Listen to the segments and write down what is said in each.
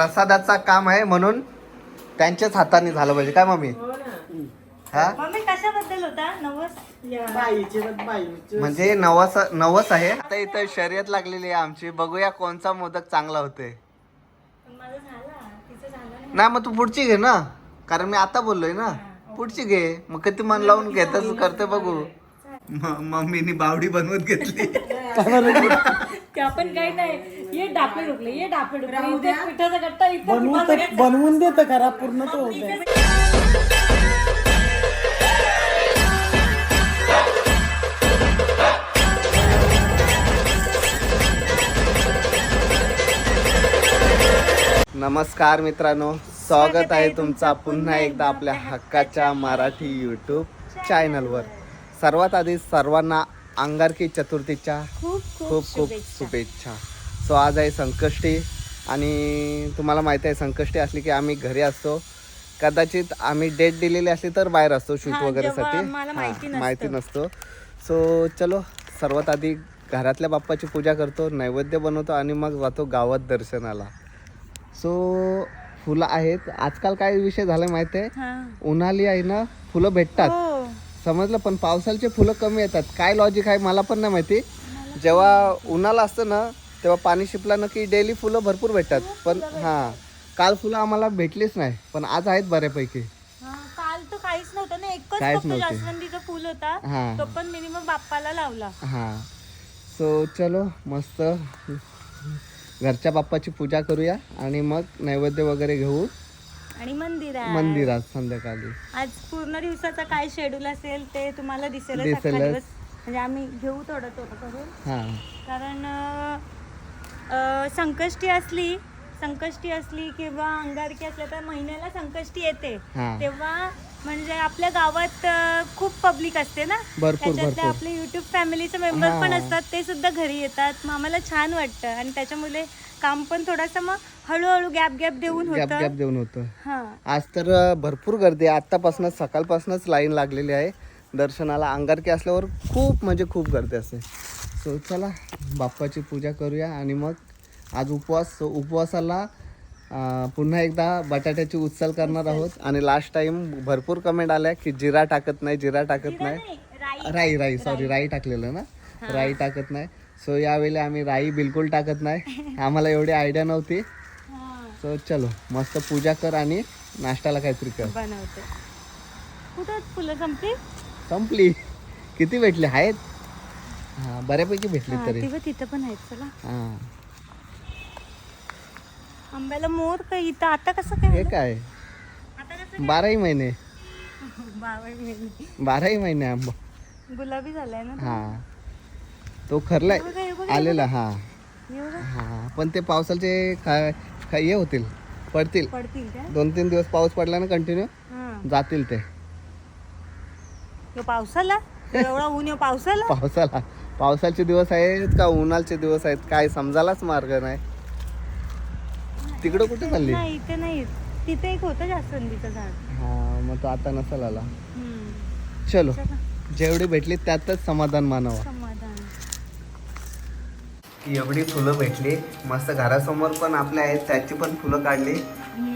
प्रसादाचा काम आहे म्हणून त्यांच्याच हाताने झालं पाहिजे. काय मम्मी? हो ना. हा? मम्मी कशाबद्दल होता? नवस बाईचे तर बाईचे. म्हणजे नवस नवस आहे. आता इथं शर्यत लागलेली आहे आमची. बघूया कोणचा मोदक चांगला होते माझा झाला. तिचं झालं नाही. नाही मग तू पुढची घे ना. कारण मी आता बोललोय ना. पुढची घे. मग किती मन लावून घेतच करते बघू. मम्मीनी बावडी बनवत घेतली. ते आपण काही नाही. ये डापे रुकले ये डापे रुकले इथे पिठाचा गट्टा इथे बनवून तर बनवून देत करा पूर्ण तो होते नमस्कार मित्रांनो स्वागत आहे तुमचा पुन्हा एकदा आपल्या हक्काच्या मराठी यूट्यूब चॅनलवर सर्वात आधी सर्वांना अंगारकी चतुर्थीच्या खूप खूप खूप शुभेच्छा. सो आज आहे संकष्टी आणि तुम्हाला माहिती आहे संकष्टी असली की आम्ही घरी असतो. कदाचित आम्ही डेट दिलेली असली तर बाहेर असतो शूट वगैरे जेव्हा साठी. आम्हाला माहिती नसतं. सो चलो सर्वात आधी घरातल्या बाप्पाची पूजा करतो नैवेद्य बनवतो आणि मग जातो गावात दर्शनाला. सो फुलं आहेत. आजकाल काय विषय झालाय माहिती आहे. उन्हाळी आहे ना फुलं भेटतात. हो समजलं पण पावसाळचे फुलं कमी येतात. काय लॉजिक आहे मला पण नाही माहिती. जेव्हा उन्हाळा असतं ना तेव्हा पाणी शिपलं ना की डेली फुलं भरपूर भेटतात. पण हां काल फुलं आम्हाला भेटलीच नाही पण आज आहेत बऱ्यापैकी. हा, काल तर काहीच नव्हतं ना एकच. जास्वंदीचं फूल होता. हां. तो पण मिनिमम बाप्पाला लावला. हां. सो चलो मस्त. घरच्या बाप्पाची पूजा करूया आणि मग नैवेद्य वगैरे घेऊ. आणि मंदिर आहे. मंदिरात संध्याकाळी. आज पूर्ण दिवसाचा काय शेड्यूल असेल ते तुम्हाला दिसेल दिसेलच. दिवस. म्हणजे आम्ही घेऊ थोडं थोडं करून. हां. कारण अं, अं, संकष्टी असली संकष्टी असली किंवा अंगारकी असल्या तर महिन्याला संकष्टी येते. हां. तेव्हा म्हणजे आपल्या गावात अं, खूप पब्लिक असते ना? भरपूर त्याच्यातले भरपूर. आपले युट्यूब फॅमिलीचे मेंबर हा. पण असतात ते सुद्धा घरी येतात. मग आम्हाला छान वाटतं. आणि त्याच्यामुळे काम पण थोडंसं मग हळूहळू गॅप गॅप देऊन गॅप होतं. गॅप देऊन होतं. हा. आज तर अ, भरपूर गर्दी आहे. आत्तापासूनच सकाळपासूनच लाईन लागलेली आहे. दर्शनाला अंगारकी असल्यावर खूप म्हणजे खूप गर्दी असते. सो चला बाप्पाची पूजा करूया आणि मग आज उपवास so उपवासाला अ, पुन्हा एकदा बटाट्याची उचल करणार आहोत. आणि लास्ट टाइम भरपूर कमेंट आल्या की जिरा टाकत नाही जिरा टाकत नाही. नाही, राई. राई राई सॉरी राई. टाकलेलं ना? राई टाकत नाही. सो यावेळी आम्ही राई बिलकुल टाकत नाही. आम्हाला एवढी आयडिया नव्हती. सो चलो मस्त पूजा कर आणि नाश्त्याला काहीतरी कर. बनवते. कुठं फुलं? संपली? संपली. किती भेटले? आहेत? हा बऱ्यापैकी भेटली तरी. तिथं पण आहेत चला. हा. आंब्याला मोर काय इथं? आता कसं काय हे झालं? काय? आता कसं बाराही महिने. बावळ. बाराही महिने आंबा. गुलाबी झालाय ना हा. तो खरलाय. हे बघा, हे आलेला हा. हे पण ते पावसाचे खा- हे होतील पडतील. पडतील काय दोन तीन दिवस पाऊस पडला ना कंटिन्यू हा. जातील ते. पावसाला? एवढा ऊन ह्यो पावसाला? पावसाला. पावसाचे दिवस आहेत का उन्हाळचे दिवस आहेत? काय समजायलाच मार्ग नाही. तिकडं कुठे चालली? नाही इथे नाही. तिथे एक होतं जास्वंदीचं झाड. हा मग तो आता नसेल आला. हम्म. चलो. चला, जेवढी भेटली त्यातच समाधान मानावं. एवढी फुलं भेटली. मस्त घरासमोर पण आपल्या आहेत त्याची पण फुलं काढली.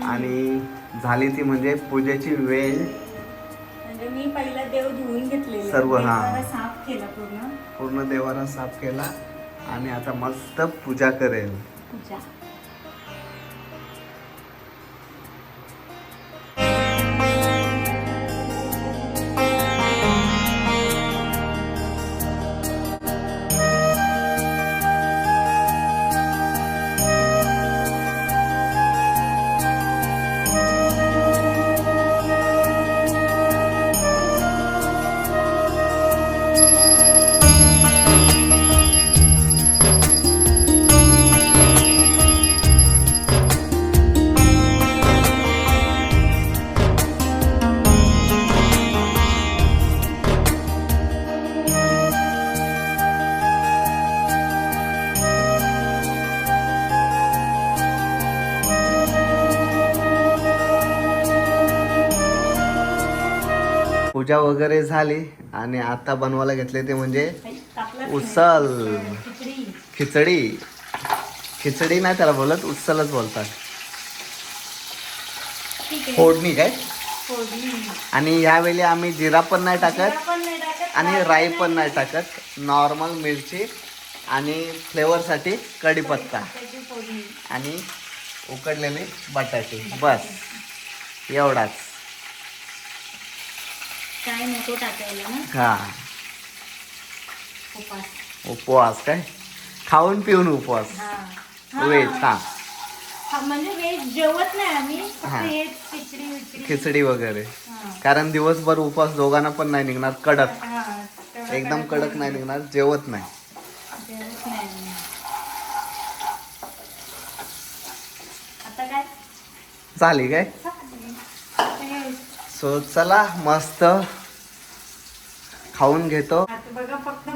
आणि झाली ती म्हणजे पूजेची वेळ. म्हणजे मी पहिला देव धुवून घेतलेले. सर्व, हा. साफ केला पूर्ण. पूर्ण देवाला साफ केला. आणि आता मस्त पूजा करेल. पूजा. पूजा वगैरे झाली आणि आता बनवायला घेतले ते म्हणजे उसल खिचडी. खिचडी. नाही त्याला बोलत उचलच बोलतात. फोडणी काय? आणि यावेळी आम्ही जिरा पण नाही टाकत आणि राई पण नाही टाकत. नॉर्मल मिरची आणि फ्लेवरसाठी कढीपत्ता आणि उकडलेले बटाटे. बस. एवढाच. काय नको टाकायला ना. हा. उपास उपवास काय? खाऊन पिऊन उपवास. हा. वेज हा. हा, म्हणजे वेज जेवत नाही आम्ही फक्त. हेच खिचडी विचडी खिचडी वगैरे. हा. कारण दिवसभर उपवास दोघांना पण नाही निघणार कडक. हा, तेवढं एकदम कडक नाही. निघणार जेवत नाही. जेवत नाही आम्ही. आता काय? चालेल काय? हे, सो चला मस्त. खाऊन घेतो. बघा फक्त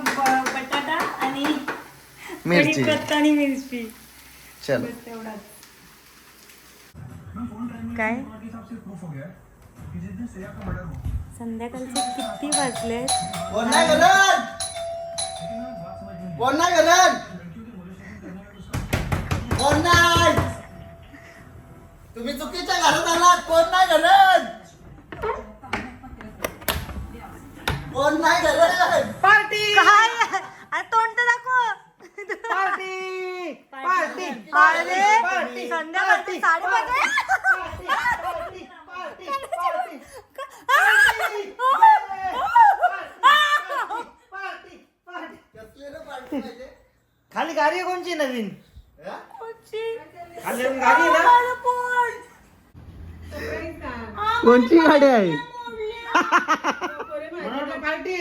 बटाटा आणि मिरची. आणि मिरची. चल. काय? संध्याकाळचे किती वाजले? कोण नाही करत कोण नाही करत कोण नाही तुम्ही चुकीच्या घरात आलात. कोण नाही करत नाही पार्टी! काय? अरे तोंड तर दाखव. पार्टी! Party party! संध्याकाळची साडेपाच पार्टी! पार्टी! पार्टी! पार्टी! खाली गाडी आहे कोणची नवीन? खाली नवीन गाडी आहे ना? कोणची गाडी आहे? म्हणून पार्टी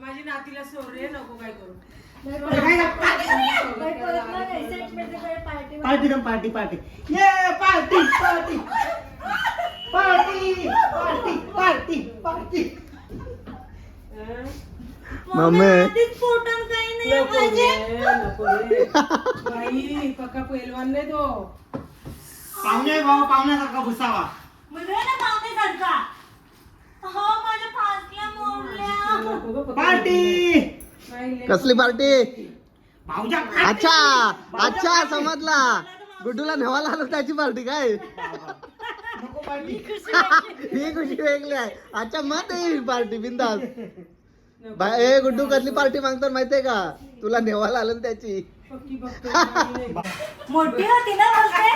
माझी नातीला सोड रे नको काय करू. पार्टी ना पार्टी पार्टी. ये party party. Party party party party. Mummy. काही नाही नको रे बाई पक्का पहिलवान नाही तो. पाहुणे बाबा पाहुण्यासारखा घुसावा. म्हणजे ना पाहुण्यासारखा. हो माझ्या फासल्या मोडल्या नको गं पक्का. पार्टी. कसली पार्टी? भाऊजा अच्छा अच्छा समजला. गुड्डूला नेवायला आलो त्याची पार्टी काय? नको पार्टी! ही खुशी वेगळी आहे. अच्छा मत पार्टी बिंदास. ए गुड्डू कसली पार्टी मागतात माहितीये का? तुला नेवायला आलं ना त्याची. मोठी होती ना बोलते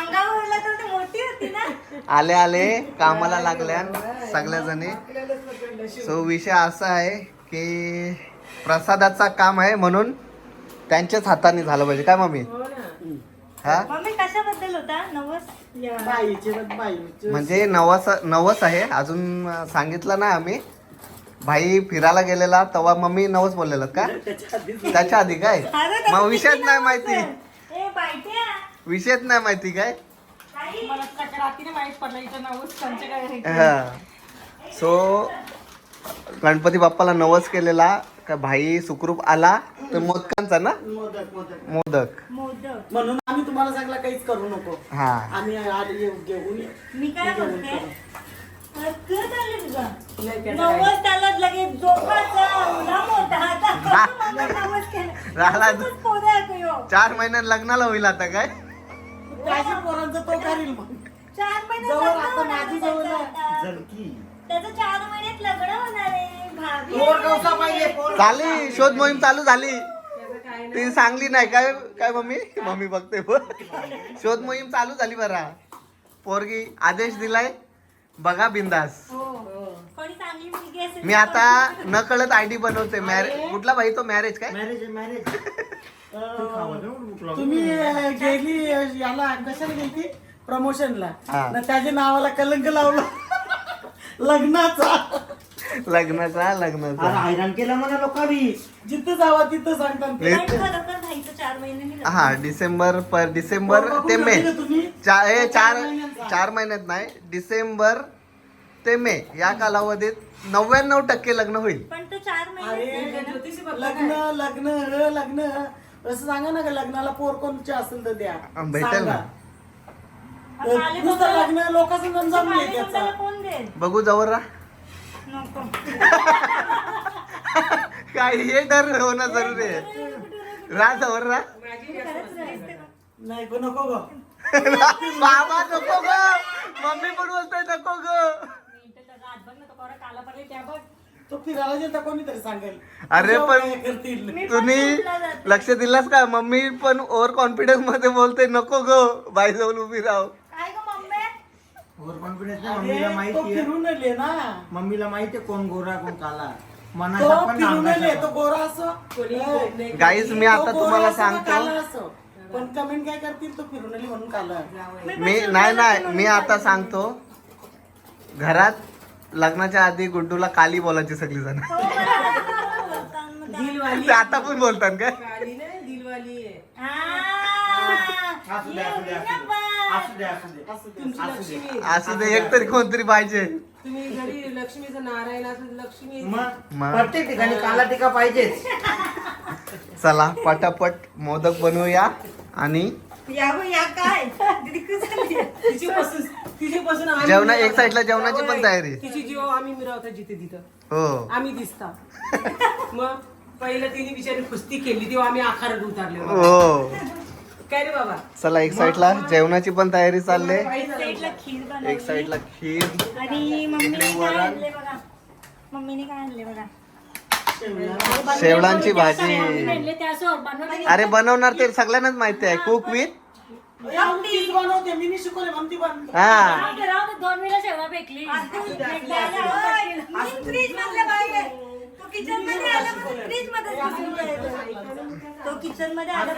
अंगावर तर ती मोठी होती ना? आले आले. कामाला लागल्या सगळ्या जणी सो विषय असा आहे की प्रसादाचा काम आहे म्हणून त्यांच्याच हाताने झालं पाहिजे. काय मम्मी? हो ना. हा? मम्मी कशाबद्दल होता? नवस बाईचे. म्हणजे नवस नवस आहे. अजून सांगितलं नाही आम्ही. भाई फिरायला गेलेला तेव्हा मम्मी नवस बोललेलं का? त्याच्या आधी काय? मग विषयच नाही माहिती. विषयच नाही माहिती काय. हा. सो गणपती बाप्पाला नवस केलेला का भाई सुखरूप आला तर मोदकांचा ना? मोदक मोदक. मोदक. मोदक. म्हणून आम्ही तुम्हाला सांगला काहीच करू नको. हा. आम्ही घेऊन. मी काय नवस त्याला लगेच आता नवस राहिला खूपच पोरं आहे तो ह्यो. चार महिन्यात लग्नाला होईल आता काय त्याच्या पोरांचं तो करील मग चार जवळ लग्न आता होणार माझी जवळ आता. त्याचं चार महिन्यात लग्न होणार आहे भाभी पोर पाहिजे पोर झाली शोध मोहीम चालू झाली ती सांगली नाही काय काय मम्मी मम्मी बघते बघ. शोध मोहीम चालू झाली बरा पोरगी आदेश दिलाय बघा बिंदास. हो. कोणी चांगली मुलगी असेल मी आता न कळत आयडी बनवते. मॅरेज कुठला भाई तो मॅरेज काय? मॅरेज आहे मॅरेज तुम्ही गेली याला कशाला गेली प्रमोशनला हा. ना त्याच्या नावाला कलंक लावला. लग्नाचा. लग्नाचा लग्नाचा. हैराण केला म्हणा लोकांनी. जिथं जावा तिथं सांगतात. ते. पण खरोखर चार महिन्यांनी लग्न. हा डिसेंबर पर डिसेंबर ते मे. झाली का तुम्ही. चा- हे चार. चार महिन्यात नाही डिसेंबर ते मे या कालावधीत नव्याण्णव टक्के लग्न होईल. पण तो चार महिने अरे ज्योतिषी बघ लग्न लग्न ह, लग्न. असं सांगा ना का लग्नाला पोर कोणचे असेल तर द्या. भेटेल ना. नुसतं लग्न लोकांचं जमलं माझ्या त्याचा. नंबरला कोण देईल? बघू जवळ नको. काय हे डर होणं जरुरी आहे. माझी जास्त नाही गो नको गो. बाबा नको ग. मम्मी पण बोलतोय नको ग. तो फिरायला गेलता कोणीतरी सांगेल. अरे पण करतील. तुम्ही लक्ष दिलास का? मम्मी पण ओव्हर कॉन्फिडन्समध्ये बोलते नको ग. बाई जवळ उभी राह. काय ग मम्मी? अरे, मम्मीला तो माहिती फिरून ना. मम्मीला माहिती आहे कोण गोरा कोण काला. तो मनाचा पण फिरून आले नांगाचा तो गोरा असो कोणी ए, नाही. गाईज मी आता तुम्हाला सांगतो. पण कमेंट काय करतील तो फिरून आली म्हणून काला मी नाही नाही मी आता सांगतो घरात लग्नाच्या आधी गुड्डूला काली बोलायची सगळी जण हो, दिलवाली आता पण बोलतात काय काली नाही दिलवाली आहे आ, असू दे असू दे असू. दे असू दे असू दे असू असू कोणतरी पाहिजे तुम्ही घरी लक्ष्मीचं नारायण असं लक्ष्मी मग? प्रत्येक ठिकाणी काला टिका पाहिजेच चला पटापट मोदक बनवूया आणि या गं, या काय दीदी कुठं चालली? तिच्यापासून तिच्यापासून आम्ही जेवणा एक मिरवतो. साईडला जेवणाची पण. तयारी. तिची जीव आम्ही मिरवतो जिथे तिथं हो आम्ही दिसता मग पहिलं तिने बिचारी कुस्ती केली तेव्हा आम्ही आखारात उतारले. हो काय रे बाबा? चला एक साईडला जेवणाची पण तयारी चालली एक साईडला खीर एक बनवली साईडला खीर. आणि मम्मीने काय वरण. आणले बघा? मम्मीने काय आणले बघा? शेवळांची भाजी. आणले. त्यासोबत बनवले अरे बनवणार ते सगळ्यांनाच माहिती आहे. कुक विथ तीच बनवते. मी नाही शिकवले म्हणती पण हा. दोन वेळा शेवळा फेकली. फ्रीज मधल्या किचनमध्ये आला फ्रीजमध्ये तो किचनमध्ये आला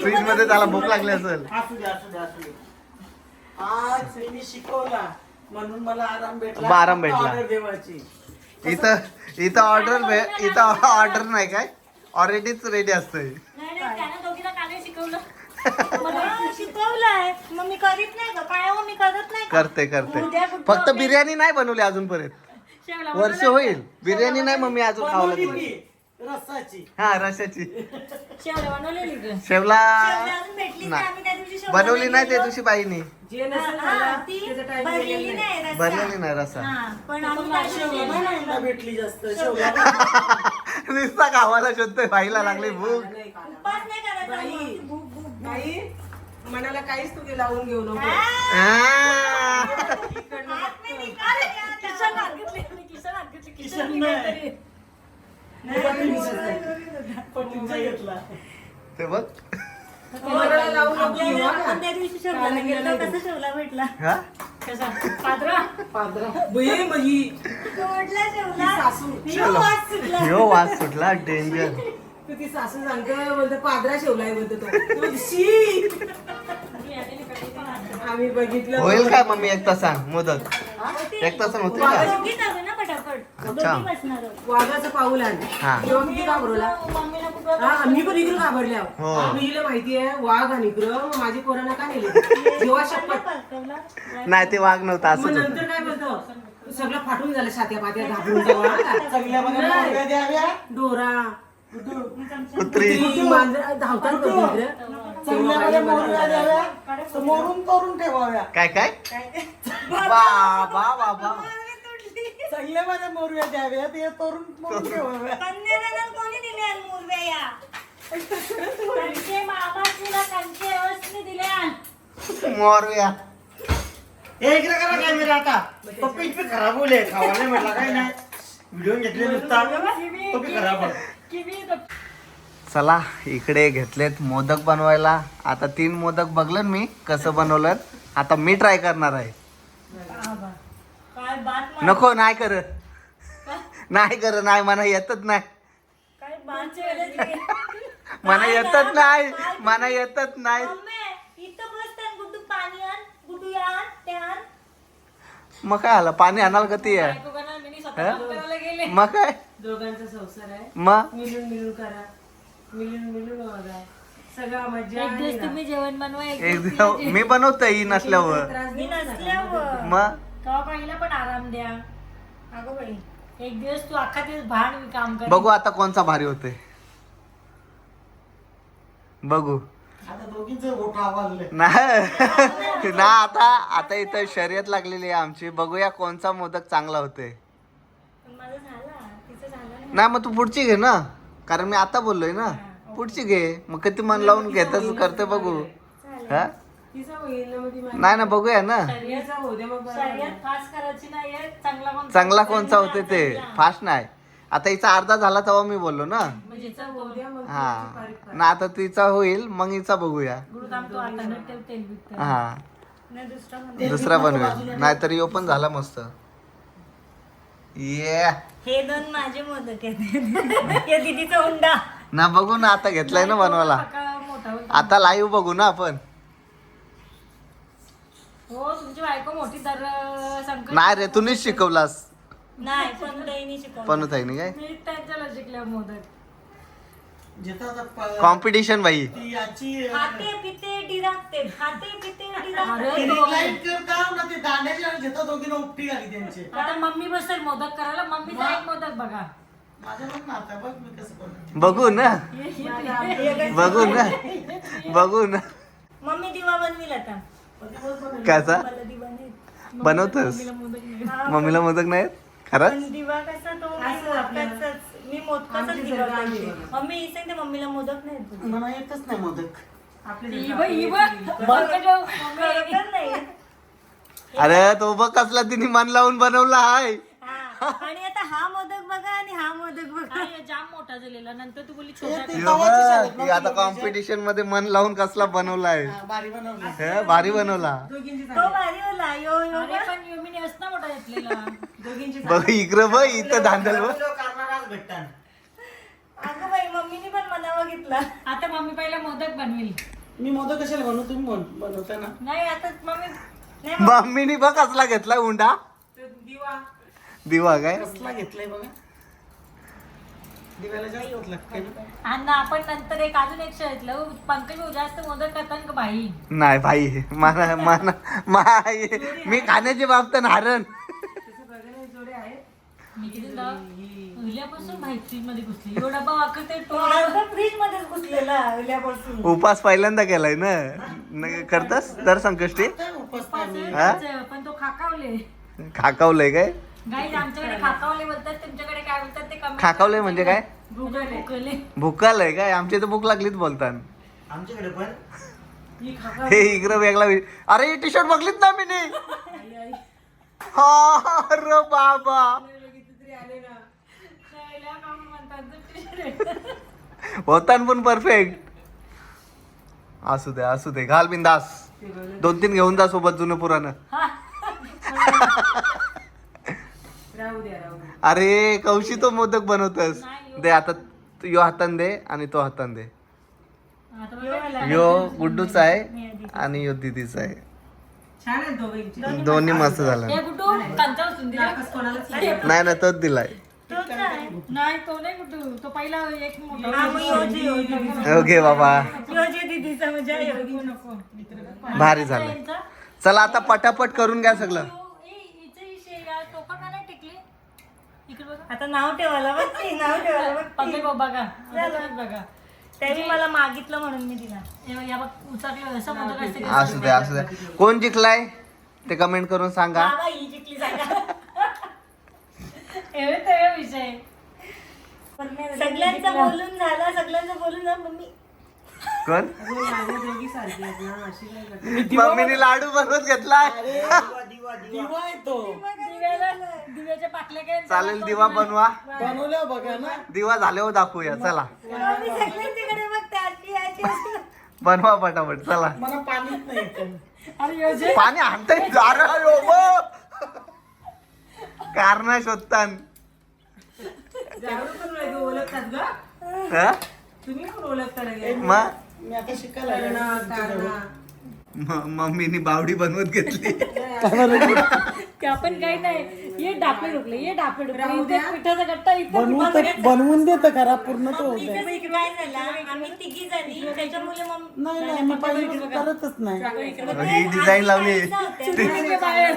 फ्रीजमध्ये त्याला भूक लागली असेल. असू दे असू दे असू दे. आज मी शिकवला म्हणून मला आराम भेटला. बा, आराम भेटला. ऑर्डर देवाची. इथं इथं ऑर्डर इथं ऑर्डर नाही काय? ऑलरेडीच रेडी असतंय. नाही नाही त्यानं दोघीला काय शिकवलं. मला शिकवलंय. मग मी करीत नाही का काय हो मी करत नाही का? करते करते. उद्या कुठं फक्त बिर्याणी नाही बनवली अजूनपर्यंत. शेवला वर्ष होईल बिर्याणी नाही मम्मी अजून खावलं बनवली. मी रसाची हा रशाची शेवला बनवलेली शेवला शेवला अजून भेटली नाही आम्ही त्या दिवशी शेवला बनवली नाही त्या. दिवशी बाईनी जे नसेल हा, झालं ती त्याचा टाइम भरलेली नाही रस्सा. भरलेली नाही रसा हा, पण आम्ही त्या दिवशी शेवला नाही बनवलं. मला भेटली जास्त शेवला नुसता गावाला शोधतोय बाईला लागली भूक नाही खाला. उपास नाही करायचा बाई. मग. भूक, भूक. बाई मनाला काहीच तू लावून घेऊ नको. इकडनं नाही नाही. घेतला ते बघ. मनाला घेऊ, हा का? हा? पादरा सासू. ह्यो वास सुटला. ह्यो वास सुटला डेंजर तू ती सासू सांगतो बोलतो पादरा शेवलाय बोलतो तो. तो शी. आम्ही बघितलं. होईल काय मम्मी एक तासान मोदक एक तासान होतील का दोघी जाऊ ना पटापट. अच्छा. दोघी बसणार आहोत. वाघाचं पाऊल आण हा. तेव्हा किती घाबरवला. मम्मीला कुठं हा मी पण इकडे घाबरल्या. हो. मी हिला माहिती आहे वाघ आणि इकडं. मग माझी पोरांना का नेले? जेव्हा शपथ. नाही ते वाघ नव्हता मग होतं. नंतर काय बोलतो? सगळं फाटून झालं छात्या पात्या घाबरून जावा द्याव्या. डोरा. कुत्री. इकडं. मोरून तोरून ठेवाव्या. काय काय? बाबा बाबा चांगल्या माझ्या मोरव्या द्याव्या ते तोरून मोरून ठेवाव्या. कन्यादानाला कोणी दिल्या मुरव्या या? व्यवस्थित दिल्या. मोरव्या. हे इकडे करा कॅमेरा आता. तो पीठ बी खराब होईल खावायला म्हटलं काय नाही. व्हिडिओ घेतले नुसता. खराब आहे. चला इकडे घेतलेत मोदक बनवायला. आता तीन मोदक बघलं मी कसं बनवलं आता मी ट्राय करणार आहे. नको नाही कर नाही कर नाही मला येतच नाही. मला येतच नाही मला येतच नाही. मग काय आलं पाणी आणाल का ती? मग काय? दोघांचा संसार आहे. मग? मिळून मिळून करा. मिळून मिळून बघा. सगळा मजा एक आहे दिवस ना. तुम्ही जेवण बनवा एक एक दिवस दिवस मी बनवतोय ही नसल्यावर. त्रास मी देऊ नका. नसल्यावर. मग? तेव्हा पहिला पण आराम द्या. अगं बाई. एक दिवस तू अख्खा दिवस भाड मी काम कर बघू आता कोणचा भारी होतोय. बघू. आता दोघींचे ओठ आवाजले नाही ना आता आता इथं शर्यत लागलेली आहे आमची. बघूया कोणचा मोदक चांगला होतोय पण माझं झाला तिचं झालं नाही. मग तू पुढची घे ना. कारण मी आता बोललोय ना. पुढची घे. मग किती मन लावून घेतच करते बघू. हा? नाही ना बघूया ना. चांगला कोणचा होते? ते? फास्ट नाही. आता हिचा अर्धा झाला तेव्हा मी बोललो ना. हा. ना आता तिचा होईल मग हिचा बघूया. हा. नाही दुसरा म्हणतो. दुसरा बनवेल नाहीतर यो पण झाला मस्त. ये हे दोन माझे मोदक आहेत. या दिदीचा हुंडा. ना बघू ना आता घेतलाय ना बनवायला. मोठा होईल. आता लाईव्ह बघू ना आपण. हो तुमची बायको मोठी तर संकट नाही रे तुम्हीच शिकवलास. नाही पण ताईने शिकवलं. पण होत नाही काय? मी त्यांच्याला शिकल्या मोदक. कॉम्पिटिशन भाई खाते पिते खाते पिते डिराकते ती लाइट करता ना ते दांड्याची आणि जिथं दोघींना उपटी आली त्यांची. आता मम्मी बसेल मोदक करायला. मम्मीचा एक मोदक बघा. बघ मी कसं करतो बघू ना. बघू ना. बघू ना. मम्मी दिवा बनवील आता. कसा? नाही. बनवतस? नाही. मम्मीला मोदक नाहीत? खरंच? पण दिवा कसा तो मी मोदकाचाच मी मोदकाचाच दिवा बनते मम्मी ही सांगते मम्मीला मोदक नाही येत. मला येतच नाही मोदक. खरोखर नाही. येत. अरे तो बघ कसला तिने मन लावून बनवला आहे हा. आणि आता हा मोदक बघा आणि हा मोदक बघा. जाम मोठा झालेला. नंतर तू बोलली छोटा ती आता कॉम्पिटिशनमध्ये मन लावून कसला बनवलाय. बारी बनवली. हे, भारी बनवला. तो भारी होला यो यो पण योमिनी असता मोठा घेतलेला. बघ इकडं बघ इथं धांदल बघ. भेटतात अगं बाई मम्मीने पण मनावा घेतला. आता मम्मी पहिला मोदक बनवेल. मी मोदक कशाला बनवू? तुम्ही बन- बनवता ना नाही आता मम्मी नाही मम्मीनी बघ कसला घेतला उंडा दिवा. दिवा काय? कसला घेतलाय बघा. दिव्याला जास्त होत लागते आणि आपण नंतर एक अजून एक शर्टलं पंकज भाऊ जास्त मोदक करतात का बाई नाही भाई. मला मला माय मी खाण्याची बाबत हारण मी मध्ये घुसली. फ्रीज मध्येच घुसलेला उपास पहिल्यांदा केलाय ना? न- करतास? दर संकष्टी. हा? पण तो खाकावले. खाकावलंय काय? गाईज आमच्याकडे खाकावले बोलतात तुमच्याकडे काय बोलतात ते कमी खाकावलंय म्हणजे काय? भुकले. भुकले. भुकालय काय? आमच्या इथं भूक लागलीच बोलतात आमच्याकडे पण. हे इकडं वेगळा वि- अरे टी शर्ट बघलीत ना मी हा अरे बाबा. होतान पण परफेक्ट असू दे असू दे. घाल बिंदास दोन तीन घेऊन जा सोबत जुनं पुराणं. अरे कौशी तो मोदक बनवतस. दे आता यो हातान दे आणि तो हातान दे. यो गुड्डूचा आहे आणि यो दिदीचा आहे. छान आहे दोघींची. दोन्ही मस्त झालं. हे नाही ना तोच दिलाय. तोच आहे. नाही तो नाही कुठू. तो पहिला एक मोठा हा. ओके बाबा. योजी दीदीचा म्हणजे. भारी झालं. चला आता पटापट करून घ्या सगळं. टोका का नाही टेकले? इकडे बघा. आता नाव ठेवायला बघ ती, नाव ठेवायला बघ ती. त्यांनी मला मागितलं म्हणून मी दिला. हे बघ, या बघ उचकलं. असं असते असू दे असू दे. कोण जिंकलाय? ते कमेंट करून सांगा. बाबा ही जिंकली सांगा एवढे ते विषय. सगळ्यांचं बोलून झालं सगळ्यांचं बोलून झालं मम्मी. कोण. मम्मीने लाडू बनवत दिवा दिवा दिवा दिवा दिव्याला दिव्याच्या काय चालेल दिवा बनवा. बनवल्या बघा ना. दिवा झाल्यावर दाखवूया चला. मम्मी सगळ्यांच्याकडे बघते आजी आजी. आजी. बनवा पटापट चला. मला पाणीच नाही येतं. अरे पाणी आणताय कारण शोधतान. पण हा? पण मी? आता शिकायला. म- मम्मीनी बावडी बनवत घेतली. ते आपण काही नाही. ये डापे रुकले ये डापे रुकले पिठाचा गट्टा इथे बनवून तर बनवून देत करा पूर्ण तो होते इकडे इकडे काय झालं. आम्ही तिघी झाली त्याच्यामुळे मम्मी नाही नाही मी पहिले करतच नाही. ही डिझाईन लावली.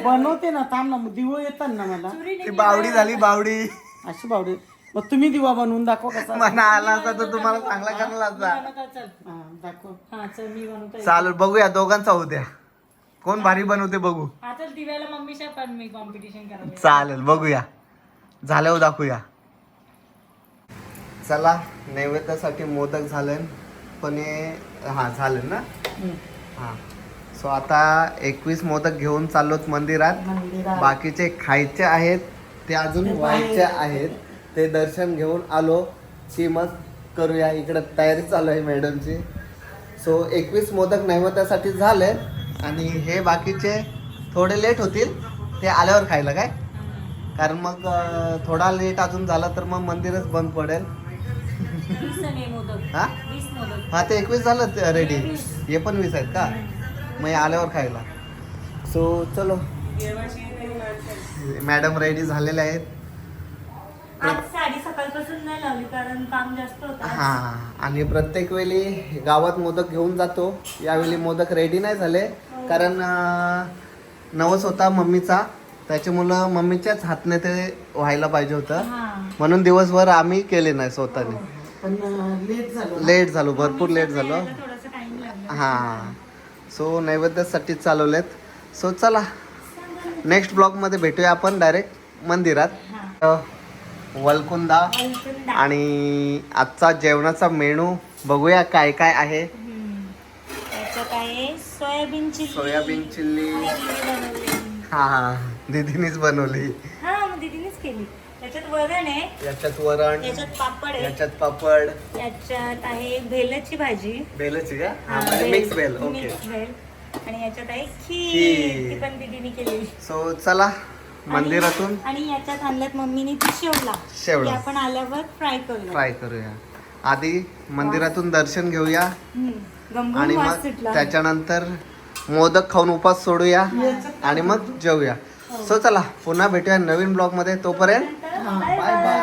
बनवते ना थांब ना दिवो येतात ना मला. ती बावडी झाली बावडी. अशी बावडी. मग तुम्ही दिवा बनवून दाखव कसा मना आला असता तर तुम्हाला चांगला करला असता. चल. हा, दाखव. हा चल मी बनवतो चालेल बघूया दोघांचा उद्या कोण भारी बनवते बघू. आता दिव्याला मम्मीच्या पण मी कॉम्पिटिशन करायला चालेल बघूया. झाल्यावर दाखवूया. चला नैवेद्यासाठी मोदक झालं पण हे हा झालं ना? हा. सो आता एकवीस मोदक घेऊन चाललोत मंदिरात. मंदिरात. बाकीचे खायचे आहेत ते अजून व्हायचे आहेत. ते दर्शन घेऊन आलो. की मग करूया इकडे तयारी चालू आहे मॅडमची. सो एकवीस मोदक नैवेद्यासाठी झाले आणि हे बाकीचे थोडे लेट होतील. ते आल्यावर खायला काय? कारण मग थोडा लेट अजून झाला तर मग मंदिरच बंद पडेल. हा? हा ते एकवीस झालं रेडी हे पण वीस आहेत का? मग आल्यावर खायला. सो चलो. मॅडम रेडी झालेले आहेत. हा आणि प्रत्येक वेळी गावात मोदक घेऊन जातो. यावेळी मोदक रेडी नाही झाले. कारण नवस होता मम्मीचा त्याच्यामुळं मम्मीच्याच हातने ते व्हायला पाहिजे होतं. हा. म्हणून दिवसभर आम्ही केले नाही स्वतःने. पण लेट झालो लेट झालो भरपूर लेट झालो. हां. सो नैवेद्यासाठी चालवलेत. सो चला. नेक्स्ट ब्लॉगमध्ये भेटूया आपण डायरेक्ट मंदिरात. वलकुंदा. आणि आजचा जेवणाचा मेनू बघूया काय काय आहे. त्याच्यात आहे सोयाबीन चिल्ली. Soybean chilli. हा हा दीदीनीच बनवली. हा मग दीदीनेच केली. त्याच्यात वरण आहे. याच्यात वरण याच्यात पापड आहे. याच्यात पापड. याच्यात आहे भेलाची भाजी. बेलची का? हा, bhel. Mix bhel. Okay. Mix bhel आणि याच्यात आहे खीर. खीर. ती पण दीदीने केली. सो चला मंदिरातून. आणि याच्यात आणल्यात मम्मीने ती शेवला. शेवला. ती आपण आल्यावर फ्राय करूया. ट्राय करूया. आधी मंदिरातून दर्शन घेऊया. हम्म. आणि मग त्याच्यानंतर मोदक खाऊन उपास सोडूया आणि मग जेवूया. सो चला पुन्हा भेटूया नवीन ब्लॉगमध्ये. तोपर्यंत बाय बाय